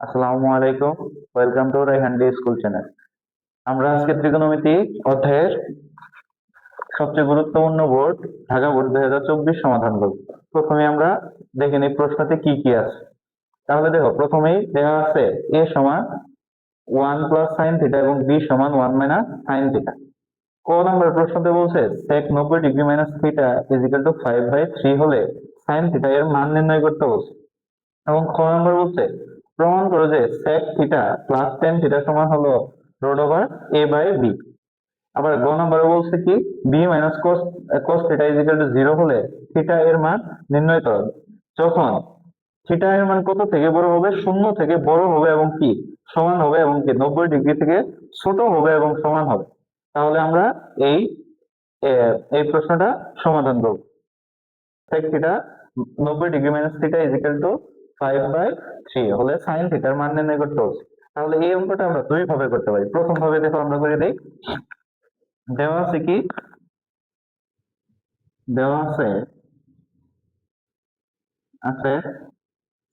আসসালামু আলাইকুম। Welcome to Raihan day school channel আমরা আজকে ত্রিকোণমিতি অধ্যায়ের সবচেয়ে গুরুত্বপূর্ণ বোর্ড, ঢাকা বোর্ড দুই হাজার চব্বিশ সমাধান করব। প্রথমে আমরা দেখে নিই প্রশ্নতে কি কি আছে। তাহলে দেখো, প্রথমেই দেওয়া আছে এ সমান ওয়ান প্লাস সাইন থিটা এবং বি সমান ওয়ান মাইনাস সাইন থিটা। ক নম্বর প্রশ্নতে বলছে, sec নব্বই degree minus theta is equal to five by three হলে সাইন থিটা এর মান নির্ণয় করতে বলছে। এবং খ নম্বর বলছে প্রমাণ করো যে sec theta plus tan theta সমান হলো root over A by B আবার গ নম্বরে বলছে কি B minus cos cos theta is equal to zero হলে থিটা এর মান নির্ণয় করো। যখন থিটা এর মান কত থেকে বড় হবে? শূন্য থেকে বড় হবে এবং কি? সমান হবে এবং কি? নব্বই ডিগ্রি থেকে ছোট হবে এবং সমান হবে। তাহলে আমরা এই এই প্রশ্নটা সমাধান করব। sec থিটা নব্বই degree minus theta is equal to five by three হলে সাইন থিটার মান নির্ণয় করতে হচ্ছে তাহলে এই অঙ্কটা আমরা দুই ভাবে করতে পারি। প্রথম ভাবে দেখো আমরা করে দিই। দেওয়া আছে কি? দেওয়া আছে আছে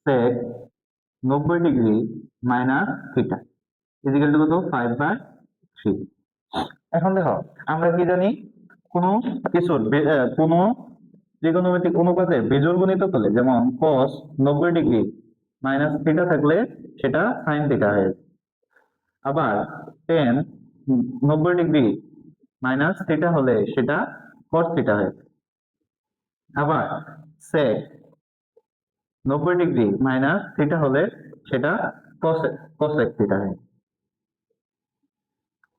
sec নব্বই degree minus theta is equal to কত? ফাইভ বাই থ্রি এখন দেখো, আমরা কি জানি? কোনো কিছুর কোনো ত্রিকোণমিতিক অনুপাতের বিজোড় গুণিতক হলে যেমন cos নব্বই ডিগ্রি মাইনাস থিটা থাকলে সেটা সাইন থিটা হয়ে আবার টেন নব্বই ডিগ্রি মাইনাস থিটা হলে সেটা cos থিটা হয়ে আবার sec নব্বই ডিগ্রি মাইনাস থিটা হলে সেটা cos- cosec থিটা হয়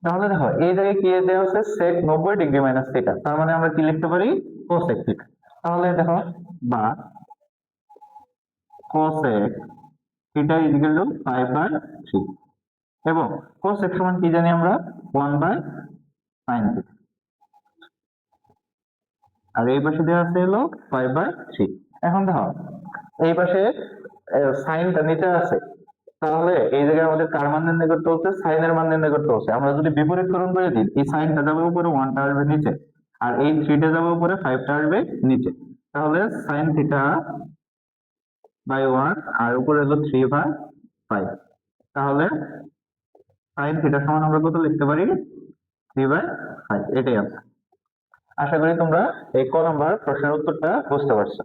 তাহলে দেখো, এই জায়গায় কি দেওয়া আছে sec নব্বই ডিগ্রি মাইনাস থিটা তার মানে আমরা কি লিখতে পারি? cosec থিটা তাহলে দেখো, বা cosec theta to five by three এবং cosec সমান কি জানি আমরা? ওয়ান বাই সাইন থিটা আর এই পাশে দেওয়া আছে হলো ফাইভ বাই থ্রি এখন দেখো, এই পাশে সাইনটা নিচে আছে। তাহলে এই জায়গায় আমাদের কার মান নির্ণয় করতে হচ্ছে? সাইনের মান নির্ণয় করতে হচ্ছে। আমরা যদি বিপরীতকরণ করে দিই, এই সাইনটা যাবে উপরে ওয়ানটা আসবে নিচে। আর এই থ্রিটা যাবে উপরে ফাইভটা আসবে নিচে। তাহলে সাইন থিটা বাই ওয়ান আর উপরে হলো থ্রি বাই ফাইভ তাহলে সাইন থিটা সমান আমরা কত লিখতে পারি? থ্রি বাই ফাইভ এটাই আছে আশা করি তোমরা এই ক নম্বর প্রশ্নের উত্তরটা বুঝতে পারছ।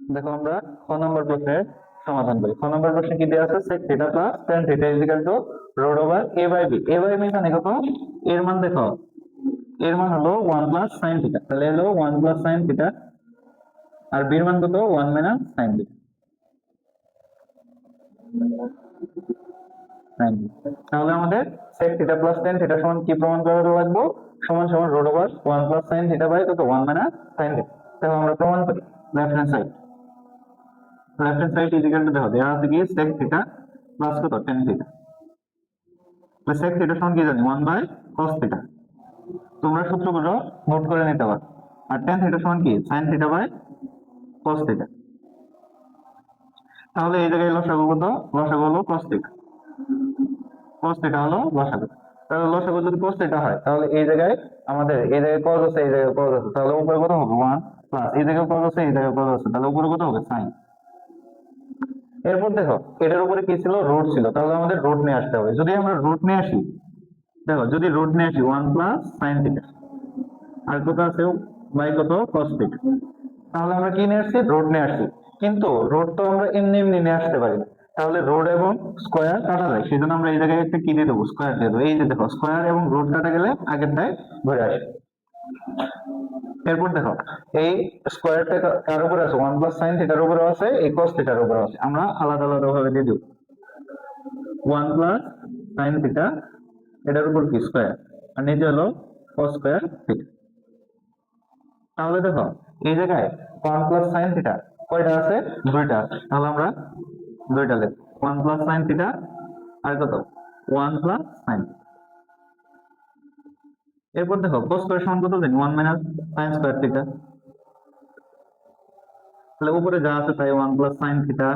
দেখো আমরা খ নম্বর প্রশ্নের সমাধান করি। খ নম্বর প্রশ্নে কি দেওয়া আছে? Sec theta plus tan theta is equal to root over a by b a by b মানে কত? এর মান দেখো। এর মান হলো 1 প্লাস sin থিটা তাহলে হলো 1 প্লাস sin থিটা আর এর মান কত? 1 মাইনাস sin থিটা তাহলে আমাদের sec theta plus tan theta সমান কি প্রমাণ করা লাগবে? সমান সমান root over 1 plus sin theta by কত? 1 মাইনাস sin থিটা তাহলে আমরা প্রমাণ করি। Left hand side left hand side is equal to দেখো, দেওয়া আছে কি? sec theta plus কত? tan theta তাহলে sec theta সমান কি জানি? 1 বাই cos theta তোমরা সূত্রগুলো নোট করে নিতে পারো। আর tan theta সমান কি? sin theta by cos theta তাহলে এই জায়গায় লসাগু কত? লসাগু হলো cos theta cos theta হলো লসাগু। তাহলে লসাগু যদি cos theta হয়, তাহলে এই জায়গায় আমাদের, এই জায়গায় cos আছে, এই জায়গায় cos আছে। তাহলে উপরে কত হবে? 1 প্লাস এই জায়গায় cos আছে, এই জায়গায় cos আছে। তাহলে উপরে কত হবে? sin এরপর দেখো, এটার উপরে কি ছিল? রুট ছিল। তাহলে আমাদের রুট নিয়ে আসতে হবে। যদি আমরা রুট নিয়ে আসি, দেখো, যদি রুট নিয়ে আসি ওয়ান প্লাস সাইন থিটা আর কত আছে? বাই কত? কস থিটা তাহলে আমরা কি নিয়ে আসছি? রুট নিয়ে আসছি। কিন্তু রুট তো আমরা এমনি এমনি নিয়ে আসতে পারি। তাহলে রোড এবং স্কোয়ার কাটা যায়। সেই জন্য আমরা এই জায়গায় একটা কি দিয়ে দেবো? স্কোয়ার দিয়ে দেবো। এই যে দেখো স্কোয়ার এবং রোড কাটা গেলে আগেরটায় ঘুরে আসে। এরপর দেখো এই স্কোয়ারটা কার উপরে আছে ওয়ান প্লাস সাইন থিটার উপরে আছে এই কস থিটার উপরে আছে। আমরা আলাদা আলাদা ভাবে দিয়ে দিব। ওয়ান প্লাস সাইন থিটা এটার উপর কি? স্কোয়ার আর নিচে হলো কস স্কোয়ার থিটা তাহলে দেখো, এই জায়গায় ওয়ান প্লাস সাইন থিটা কয়টা আছে? দুইটা আছে। তাহলে আমরা দুইটা লিখব। ওয়ান প্লাস সাইন থিটা আর কত? ওয়ান প্লাস সাইন এরপর দেখো, cos স্কয়ার সমান কত জানি? 1 মাইনাস sin স্কয়ার থিটা তাহলে উপরে যা আছে তাই 1 প্লাস sin থিটা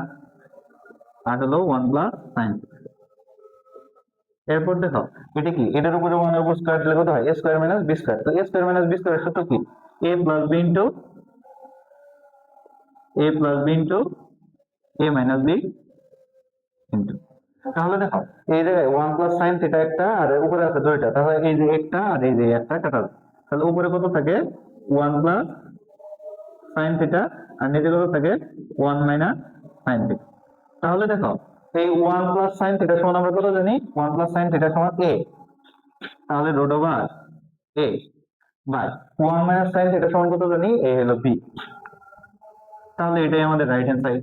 আর হলো 1 প্লাস sin এরপর দেখো, এটা কি? এটার উপরে 1 এর উপর স্কয়ার দিলে কত হয়? a square minus b square তো a square minus b square সূত্র কি? a plus b into a plus b into A minus B into তাহলে দেখো, এই জায়গায় ওয়ান প্লাস সাইন থিটা একটা আর উপরে আছে দুইটা, তাহলে এই যে একটা আর এই যে একটা কাটা তাহলে উপরে কত থাকে? ওয়ান প্লাস সাইন থিটা আর নিচে কত থাকে? ওয়ান মাইনাস সাইন থিটা তাহলে দেখো, এই ওয়ান প্লাস সাইন থিটা সমান আমরা কত জানি? ওয়ান প্লাস সাইন থিটা সমান এ তাহলে root over A by one minus sine theta সমান কত জানি? এ হলো বি তাহলে এটাই আমাদের রাইট হ্যান্ড সাইড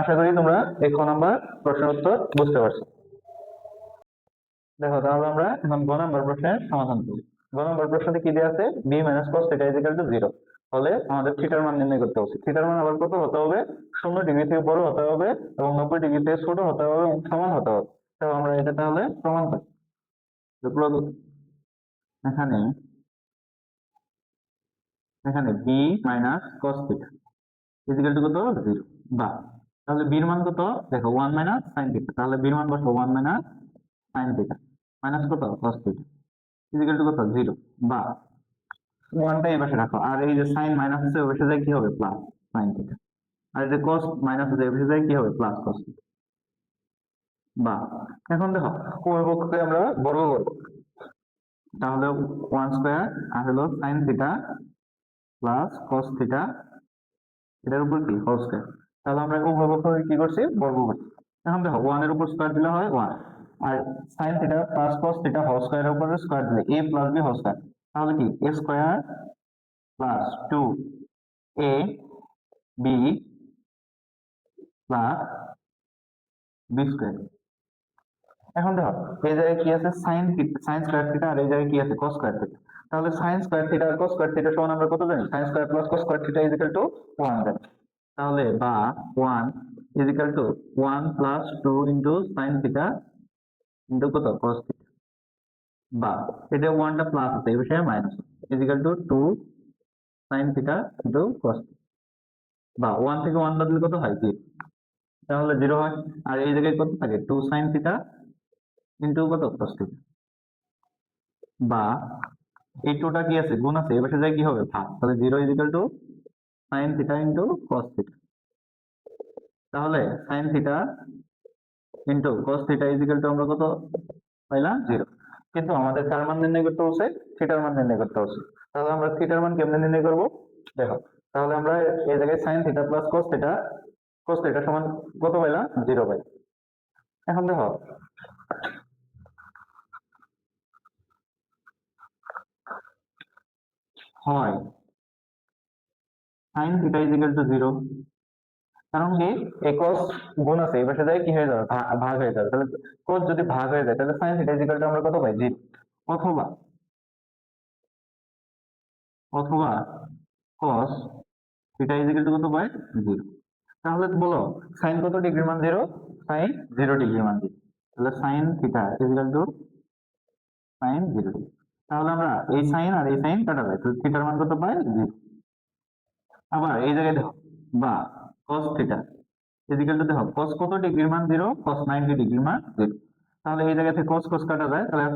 আশা করি তোমরা ক নাম্বার প্রশ্নের উত্তর বুঝতে পারছ। দেখো, তাহলে আমরা এখন গ নাম্বার প্রশ্নের সমাধান করি। গ নাম্বার প্রশ্নতে কি দেওয়া আছে? B minus cos theta is equal to zero ফলে আমাদের থিটার মান নির্ণয় করতে হবে। থিটার মান আবার কত হতে হবে? শূন্য ডিগ্রি থেকে বড় হতে হবে এবং নব্বই ডিগ্রি থেকে ছোট হতে হবে এবং সমান হতে হবে। তো আমরা এটা তাহলে প্রমাণ করি। এখানে এখানে B minus cos theta is equal to কত? জিরো বা তাহলে বির মান কত? দেখো ওয়ান মাইনাস সাইন থিটা তাহলে বির মান বসো one minus sine theta minus কত? Cos theta is equal to কত? জিরো বা ওয়ানটা এই পাশে রাখো। আর এই যে সাইন মাইনাস আছে, ওই পাশে যায় কি হবে? প্লাস সাইন থিটা আর এই যে কস মাইনাস আছে ওই পাশে যায় কি হবে? প্লাস কস থিটা বা, এখন দেখো উভয় পক্ষকে আমরা বর্গ করব? তাহলে ওয়ান স্কোয়ার আর হলো sine theta plus cos theta এটার উপর কি? হোল স্কয়ার তাহলে আমরা উভয় কি করছি? বর্গ করছি। এখন দেখো ওয়ানের উপর স্কয়ার দিলে হয় ওয়ান আর sine theta plus cos theta whole স্কয়ারের উপর স্কয়ার দিলে A plus B whole square তাহলে কি? A square plus two A B plus B square এখন দেখো, এই জায়গায় কি আছে? সাইন সাইন স্কোয়ার থিটা আর এই জায়গায় কি আছে? কস স্কোয়ার থিটা তাহলে সাইন স্কোয়ার থিটা আর কস স্কয়ার থিটা সমান আমরা কত জানি? Sine square plus cos square theta is equal to 1 জানি। তাহলে বা 1 is equal to 1 plus 2 into sine theta into কত? কস থিটা বা এটা 1 টা প্লাস আছে, এই বিষয়ে minus is equal to 2 sine theta into cos বা 1 থেকে 1 বাদ দিলে কত হয়? 0 তাহলে 0 হয়। আর এই জায়গায় কত থাকে? টু সাইন থিটা ইনটু কত? কস থিটা বা এই টুটা কি আছে? গুণ আছে। এবার যায় কি হবে? ভাগ। তাহলে zero is equal to sine theta into cos theta তাহলে sine theta into cos theta is equal to আমরা কত পাইলাম? জিরো কিন্তু আমাদের কার মান নির্ণয় করতে হচ্ছে? থিটার মান নির্ণয় করতে হচ্ছে। তাহলে আমরা থিটার মান কেমনে নির্ণয় করব? দেখো, তাহলে আমরা এই জায়গায় sine theta plus cos theta cos theta সমান কত পাইলাম? জিরো পাই। এখন দেখো, হয় sine theta is equal to zero কারণ কি? এই cos গুণ আছে এই পাশে কি হয়ে যাবে? ভাগ হয়ে যাবে। তাহলে cos যদি ভাগ হয়ে যায়, তাহলে থিটা ইজ ইকুয়াল টু আমরা কত পাই? জিরো অথবা অথবা cos ইজ ইকুয়াল টু কত পাই? জিরো তাহলে বলো সাইন কত ডিগ্রি মান জিরো সাইন জিরো ডিগ্রি মান জিরো তাহলে theta is equal to sine zero তাহলে আমরা এই সাইন আর এই সাইন কাটা যায় তাহলে থিটার মান কত পাই? জিরো আবার এই জায়গায় দেখো, বা cos theta is equal to দেখো, cos কত ডিগ্রির মান? জিরো cos 90 ডিগ্রির মান জিরো তাহলে এই জায়গা থেকে cos cos কাটা যায়, তাহলে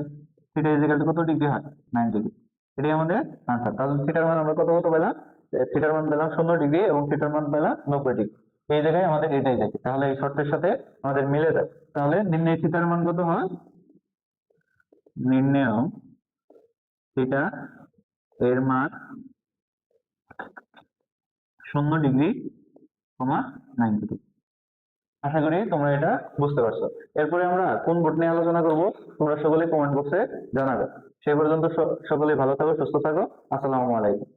থিটা ইজিক্যাল টু কত ডিগ্রি হয়? 90 ডিগ্রি। এটাই আমাদের আনসার তাহলে থিটার মান আমরা কত কত পেলাম? থিটার মান পেলাম শূন্য ডিগ্রি এবং থিটার মান পেলাম নব্বই ডিগ্রি। এই জায়গায় আমাদের এটাই থাকে তাহলে এই শর্তের সাথে আমাদের মিলে যায়। তাহলে নির্ণয় থিটার মান কত হয়? নির্ণয় থিটা এর মান শূন্য ডিগ্রি কমা নাইনটি ডিগ্রি আশা করি তোমরা এটা বুঝতে পারছ। এরপরে আমরা কোন বোর্ড নিয়ে আলোচনা করব, তোমরা সকলে কমেন্ট বক্সে জানাবে। সেই পর্যন্ত সকলে ভালো থাকো, সুস্থ থাকো। আসসালামু আলাইকুম।